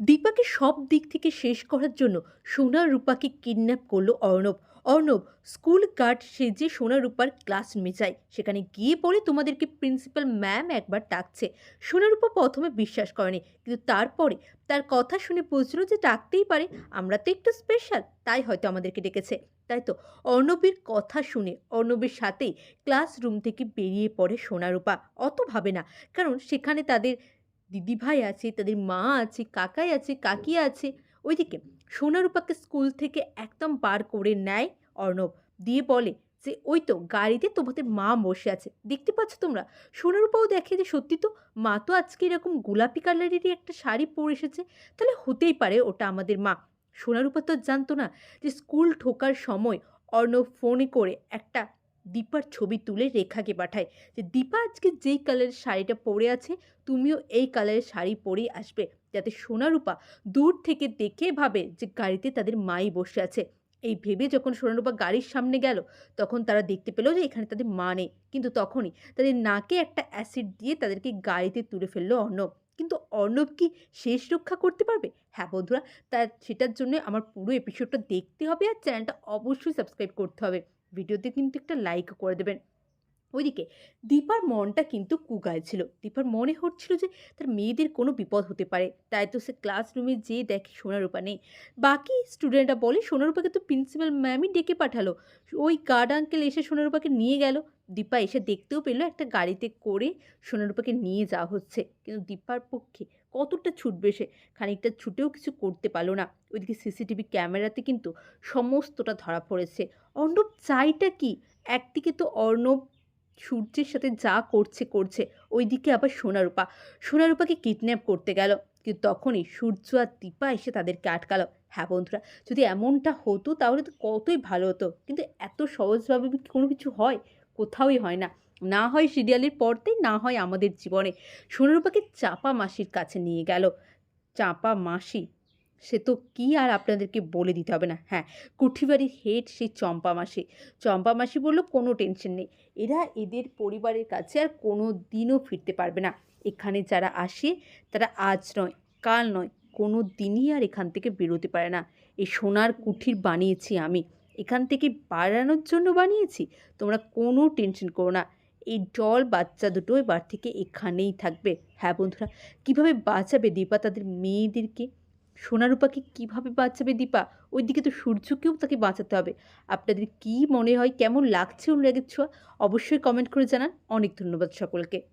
দীপাকে সব দিক থেকে শেষ করার জন্য সোনা রূপাকে কিডন্যাপ করল অর্ণব। অর্ণব, স্কুল গার্ড সেজে সোনা রূপার ক্লাস মেচায় সেখানে গিয়ে পরে তোমাদেরকে প্রিন্সিপাল ম্যাম একবার ডাকছে। সোনা রূপা প্রথমে বিশ্বাস করেনি, কিন্তু তারপরে তার কথা শুনে বুঝলো যে ডাকতেই পারে, আমরা তো একটু স্পেশাল তাই হয়তো আমাদেরকে ডেকেছে। তাই তো অর্ণবের কথা শুনে অর্ণবের সাথেই ক্লাসরুম থেকে বেরিয়ে পড়ে সোনারূপা অত ভাবে না, কারণ সেখানে তাদের দিদিভাই আছে, তাদের মা আছে, কাকাই আছে, কাকি আছে, ওইদিকে সোনারূপাকে স্কুল থেকে একদম বার করে নেয় অর্ণব। দিয়ে বলে যে, ওই তো গাড়িতে তোমাদের মা বসে আছে, দেখতে পাচ্ছ তোমরা? সোনারূপাও দেখে যে, সত্যি তো মা তো আজকে এরকম গোলাপি কালারেরই একটা শাড়ি পরে এসেছে, তাহলে হতেই পারে ওটা আমাদের মা। সোনারূপা তো জানতো না যে, স্কুল ঠোকার সময় অর্ণব ফোনে করে একটা দীপার ছবি তুলে রেখাকে পাঠায় যে, দীপা, আজকে যেই কালারের শাড়িটা পরে আছে, তুমিও এই কালারের শাড়ি পরেই আসবে। যাতে সোনারূপা দূর থেকে দেখে ভাবে যে, গাড়িতে তাদের মাই বসে আছে। এই ভেবে যখন সোনারূপা গাড়ির সামনে গেল, তখন তারা দেখতে পেল যে, এখানে তাদের মা নেই। কিন্তু তখনই তাদের নাকে একটা অ্যাসিড দিয়ে তাদেরকে গাড়িতে তুলে ফেলল অর্ণব। কিন্তু অর্ণব কি শেষ রক্ষা করতে পারবে? হ্যাঁ বন্ধুরা, তার, সেটার জন্য আমার পুরো এপিসোডটা দেখতে হবে আর চ্যানেলটা অবশ্যই সাবস্ক্রাইব করতে হবে। ভিডিওতে কিন্তু একটা লাইক করে দেবেন। ওইদিকে দীপার মনটা কিন্তু কুগায় ছিল। দীপার মনে হচ্ছিল যে তার মেয়েদের কোনো বিপদ হতে পারে। তাই তো সে ক্লাসরুমে যেয়ে দেখে সোনারূপা নেই। বাকি স্টুডেন্টরা বলে, সোনারূপাকে তো প্রিন্সিপাল ম্যামই ডেকে পাঠালো। ওই গার্ড আঙ্কেল এসে সোনারূপাকে নিয়ে গেল। দীপা এসে দেখতেও পেল একটা গাড়িতে করে সোনারূপাকে নিয়ে যাওয়া হচ্ছে। কিন্তু দীপার পক্ষে কতটা ছুটবে সে? খানিকটা ছুটেও কিছু করতে পারল না। ওইদিকে সিসিটিভি ক্যামেরাতে কিন্তু সমস্তটা ধরা পড়েছে। অর্ণব চাইটা কি? একদিকে তো অর্ণব সূর্যের সাথে যা করছে করছে। ওইদিকে আবার সোনারূপা। সোনারূপাকে কিডন্যাপ করতে গেল। কিন্তু তখনই সূর্য আর দীপা এসে তাদেরকে আটকালো। হ্যাঁ বন্ধুরা, যদি এমনটা হতো তাহলে তো কতই ভালো হতো। কিন্তু এত সহজভাবে কোনো কিছু হয়? কোথাওই হয় না। না হয় সিরিয়ালের পর্দায় না হয় আমাদের জীবনে। সোনারূপাকে চাপা মাসির কাছে নিয়ে গেল। চাপা মাসি সে তো কি আর আপনাদেরকে বলে দিতে হবে না? হ্যাঁ কুঠিবাড়ির হেড সেই চম্পা মাসি। চম্পা মাসি বলল, কোনো টেনশন নেই। এরা এদের পরিবারের কাছে আর কোনো দিনও ফিরতে পারবে না। এখানে যারা আসে, তারা আজ নয়, কাল নয়, কোনো দিনই আর এখান থেকে বেরোতে পারে না। এই সোনার কুঠির বানিয়েছি আমি। এখান থেকে বাড়ানোর জন্য বানিয়েছি। তোমরা কোনো টেনশন করো না। এই ডল বাচ্চা দুটো এবার থেকে এখানেই থাকবে। হ্যাঁ বন্ধুরা, কীভাবে বাঁচাবে দীপা তাদের মেয়েদেরকে? সোনারূপাকে কীভাবে বাঁচাবে দীপা? ওইদিকে তো সূর্যকেও তাকে বাঁচাতে হবে। আপনাদের কি মনে হয়? কেমন লাগছে অনুরাগের ছোঁয়া? অবশ্যই কমেন্ট করে জানান। অনেক ধন্যবাদ সকলকে।